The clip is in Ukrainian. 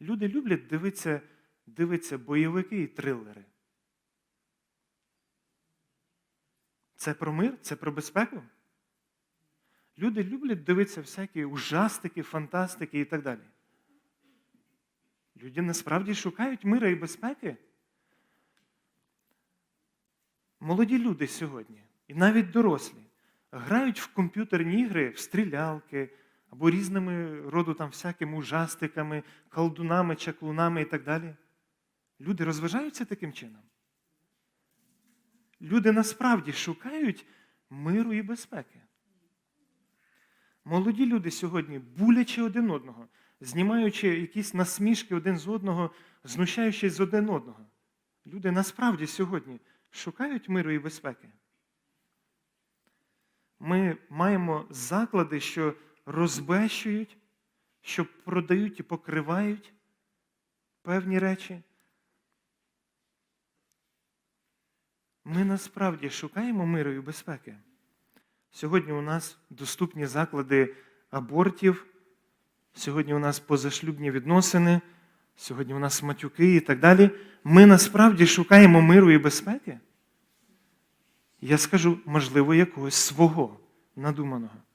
Люди люблять дивитися, дивитися бойовики і трилери. Це про мир, це про безпеку. Люди люблять дивитися всякі ужастики, фантастики і так далі. Люди насправді шукають мира і безпеки. Молоді люди сьогодні, і навіть дорослі, грають в комп'ютерні ігри, в стрілялки або різними роду там всякими ужастиками, колдунами, чаклунами і так далі. Люди розважаються таким чином. Люди насправді шукають миру і безпеки. Молоді люди сьогодні, булячи один одного, знімаючи якісь насмішки один з одного, знущаючись з один одного. Люди насправді сьогодні шукають миру і безпеки. Ми маємо заклади, що розбещують, що продають і покривають певні речі. Ми насправді шукаємо миру і безпеки. Сьогодні у нас доступні заклади абортів, сьогодні у нас позашлюбні відносини, сьогодні у нас матюки і так далі. Ми насправді шукаємо миру і безпеки. Я скажу, можливо, якогось свого надуманого.